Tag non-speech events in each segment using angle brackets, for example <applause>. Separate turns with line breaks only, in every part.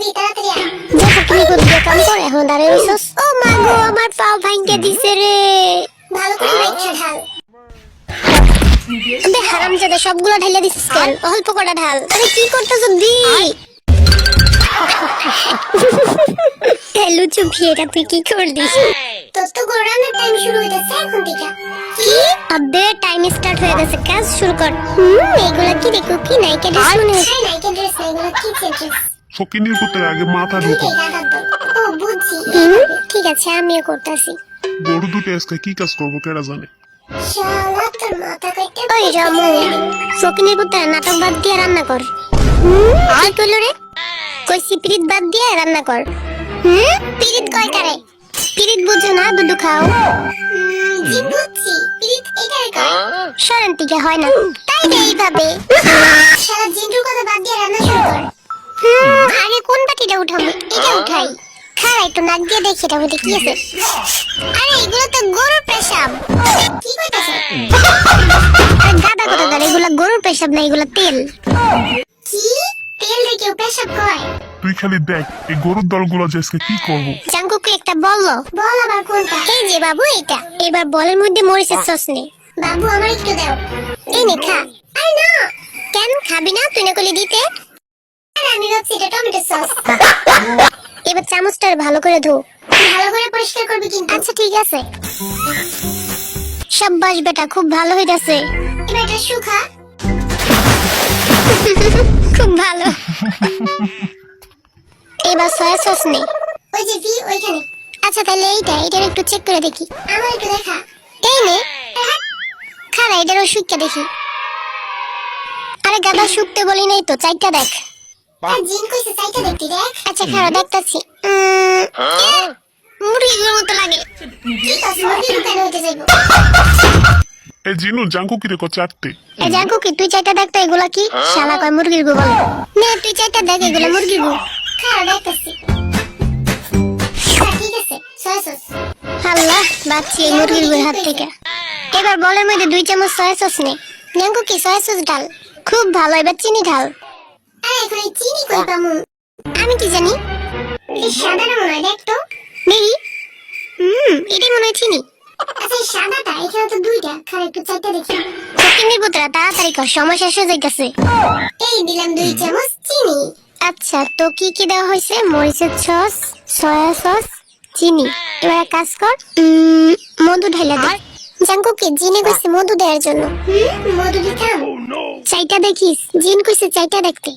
V তাড়াতাড়ি আয়।
দেখো তুমি কোন দিয়ে কাম করে এখন দাঁড়িয়ে রইছস। ও মা গো আমার পা ভাঙ্গে দিছে রে।
ভালো করে মাইক্সা ঢাল।
আবে হারাম সবগুলো ঢাইলা দিছিস কেন? অল্প কটা ঢাল। আরে কি করতেছ দি? <laughs> তুই কি
তোর তো টাইম শুরু হইতেছে এখন থেকে।
কি? আবে টাইম স্টার্ট হয়ে গেছে কাজ শুরু কর। হুম এগুলা কি দেখো কি নায়িকা ড্রেস মনে হচ্ছে
ড্রেস এগুলো
ফকিনির পুত্রের আগে মাথা ঢুকো।
হুম, ঠিক আছে আমিও করতেছি।
গরু দুটো আজকে কি কাজ করব কেডা জানে?
ওই রামু পুত্র নাটক বাদ দিয়ে রান্না কর। হুম, কি কইলো রে? কইছি পিরিত বাদ দিয়ে রান্না কর। হুম? পিরিত কয় কারে? পিরিত বুঝো না দুধু খাও।
বুঝছি। পিরিত এটারে কর
সরেন থেকে হয় না। তাই না এইভাবে।
শালা জিন্টুর কথা বাদ দিয়ে রান্না শুরু কর।
আগে কোন বাটিটা উঠাবো? এটা উঠাই। খাড়া একটু নাক দিয়ে দেখি এটা মধ্যে কি আছে। আরে এগুলো তো গরুর পেশাব।
কি কইতাছ
আরে গাদা কথা ধরে এগুলো গরুর পেশাব না এগুলো তেল।
কি? তেল রে কেউ পেশাব কয়?
তুই খালি দেখ এই গরুর দলগুলো যে আজকে কি করব।
জাঙ্কুকে একটা বলল
বল আবার কোনটা?
এই যে বাবু এটা। এবার বলের মধ্যে মরিচের সস নে।
বাবু আমার একটু দাও।
এই নে খা।
আরে না।
কেন? খাবি না? তুই না করলে দিতে।
এটা টমেটো সস
এবার চামচটা ভালো করে ধো।
ভালো করে পরিষ্কার করবি কিন্তু।
আচ্ছা ঠিক আছে। সাব্বাস বেটা খুব ভালো হইতাছে।
এবার এটা শুখা।
খুব ভালো। এবার সয়া সস নে।
ওই যে ভি ওইখানে।
আচ্ছা তাহলে এইটা এটার একটু চেক করে দেখি।
আমার একটু দেখা।
এই নে। খারা শুকতে দেখি। আরে গাদা শুকতে বলি নাই তো চাইটা দেখ।
আর জিন কইছে সাইটা দেখতে দেখ
আচ্ছা দেখতাছি। মুরগির মতো লাগে।
কি কাজ মুরগি দোকানে হইতে যাইবো?
এই জিনু জাঙ্কু কিরে কো চারটে?
এ জাগো কি তুই চাইটা দেখ তো এগুলা কি? শালা কয় মুরগির গু বলে। নে তুই চাইটা দেখ এগুলা মুরগির গু।
খাওয়া দেখতেছি। ঠিক আছে সয়া সস।
আল্লাহ বাচ্চি এই মুরগির গুর হাত থেকে। এবার বলের মধ্যে দুই চামচ সয়া সস নে। জাঙ্গু কি সয়া সস ডাল? খুব ভালো এবার চিনি ঢাল।
এখন এই চিনি কই পামু?
আমি কি জানি?
এই সাদা দেখ তো।
দেখি। হুম এটাই মনে হয় চিনি।
আচ্ছা এই সাদাটা এখানে তো দুইটা। খার একটু চারটা দেখি।
ফকিন্দির পুত্রা তাড়াতাড়ি কর সময় শেষ হয়ে যাইতেছে।
এই দিলাম দুই চামচ চিনি।
আচ্ছা তো কি কি দেওয়া হয়েছে? মরিচের সস সয়া সস চিনি। এবার কাজ কর মধু ঢাইলা দে। জাঙ্কু কি জিনে কইছে মধু দেওয়ার জন্য?
মধু দিতাম
চাইটা দেখিস জিন কইছে চাইটা দেখতে।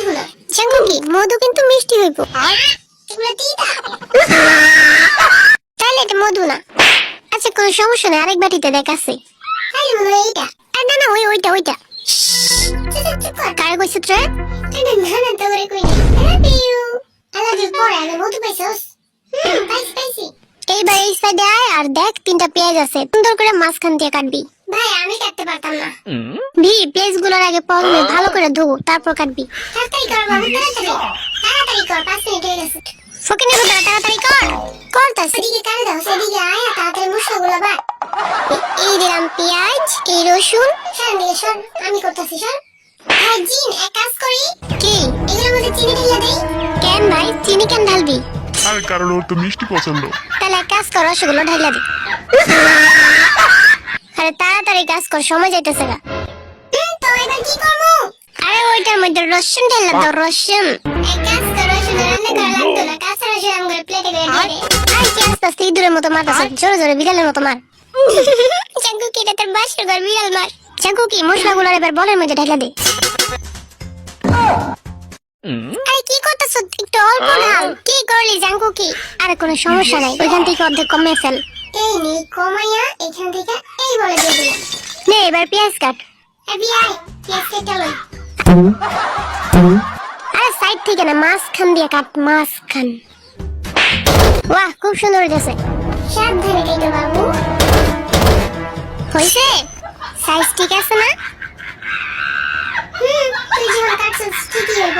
এগুলো মনে হয় মধু না
জাঙ্কু কি? মধু কিন্তু মিষ্টি হইব।
এগুলো তিতা
তাহলে এটা মধু না। আচ্ছা কোনো সমস্যা নেই আরেক বাটিতে দেখাছে
তাইলে মনে হয় এইটা।
আর না না ওই ওইটা ওইটা।
কর
কারে তোরা?
আরে না না তো করে কই love you I love you পরে আগে মধু পাইছস? হুম পাইছি পাইছি।
এইবার এই সাইডে আয় আর দেখ তিনটা পেঁয়াজ আছে। সুন্দর করে মাঝখান দিয়ে কাটবি।
ভাই আমি কাটতে পারতাম না।
ভি পেঁয়াজগুলোর আগে প্রথমে ভালো করে ধুবো তারপর কাটবি।
তাড়াতাড়ি কর বাবু তাড়াতাড়ি। তাড়াতাড়ি কর পাঁচ মিনিট হয়ে গেছে।
তাড়াতাড়ি কর। করতাছি
সেদিকে কানে দাও সেদিকে আয় আর তাড়াতাড়ি মশলাগুলো বাট
এই দিলাম পেঁয়াজ এই রসুন।
সর দিয়ে সর আমি করতেছি সর। ভাই জিন এক কাজ করি।
কি?
এগুলোর মধ্যে চিনি ঢেলে দেই।
কেন ভাই? চিনি কেন ঢালবি?
আরে কারণ ওর তো মিষ্টি পছন্দ।
তাহলে এক কাজ কর রসগুলো ঢাইলা দে। আরে তাড়াতাড়ি কাজ কর সময় যাইতেছে
হুম, তো এবার কি করব?
আরে ওইটার মধ্যে রসুন ঢাইলা দাও রসুন।
এক কাজ করো শুধু রান্না করা লাগতো না। কাঁচা রসুন আমগুলো প্লেটে করে দিয়ে
আর কি আস্তে আস্তে ইঁদুরের মতো মারতেছে জোরে জোরে বিড়ালের মতো মার। চাকু কি এটা তোর বাসের ঘর বিড়াল মার? চাকু কি মশলাগুলো এবার বলের মধ্যে ঢাইলা দে। আরে কি করতেছ? একটু অল্প ঢাল কি করলি জাঙ্কু কি? আরে কোনো সমস্যা নাই ওইখান থেকে অর্ধেক কমে ফেল।
এই নে কমাইয়া এখান থেকে এই বলে দিয়ে দিলাম।
নে এবার পেঁয়াজ কাট।
এবি আয় পেঁয়াজ কেটে লই।
আরে সাইড থেকে না মাঝখান দিয়ে কাট মাঝখান। বাহ খুব সুন্দর হয়েছে
সাবধানে কেটে বাবু।
হয়েছে সাইজ ঠিক আছে না?
হুম তুই যেমন কাটছিস ঠিকই হইব।